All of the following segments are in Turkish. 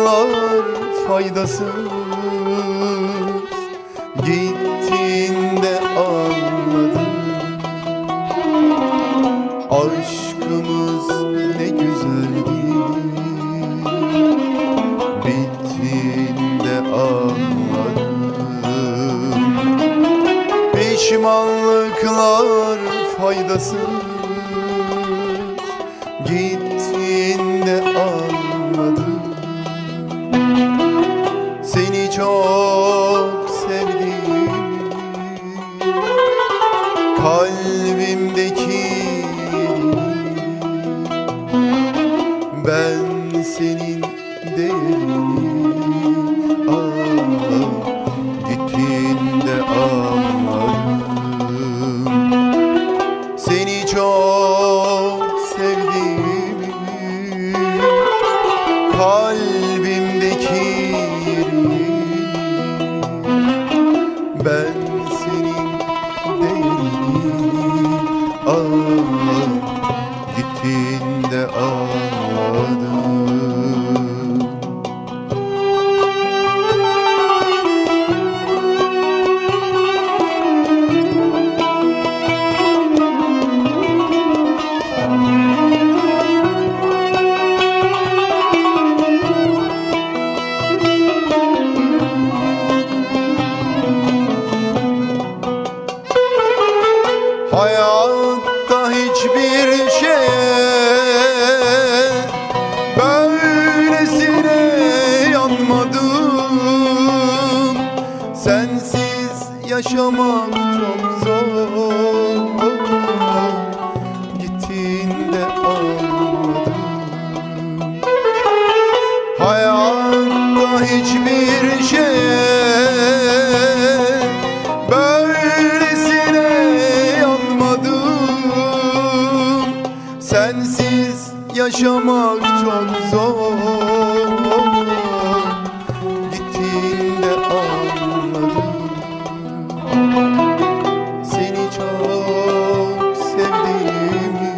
yıllar faydasız. Gittiğinde anladım. Aşkımız ne güzeldi. Bittiğinde anladım. Pişmanlıklar faydasız. Git çok sevdim Kalbimdeki Ben Hayatta hiçbir şeye böylesine yanmadım. Sensiz yaşamak çok zor. Gittiğinde anladım. Hayatta hiçbir şeye Sensiz yaşamak çok zor. Gittiğinde anladım Seni çok sevdiğimi.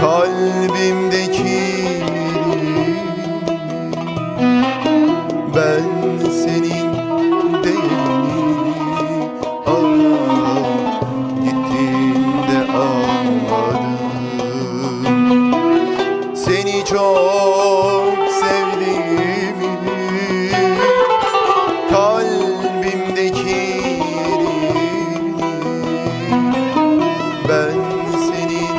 Kalbimdeki Ben senin değerini çok sevdiğimi Kalbimdeki yerini Ben senin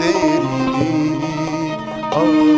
derdini anladım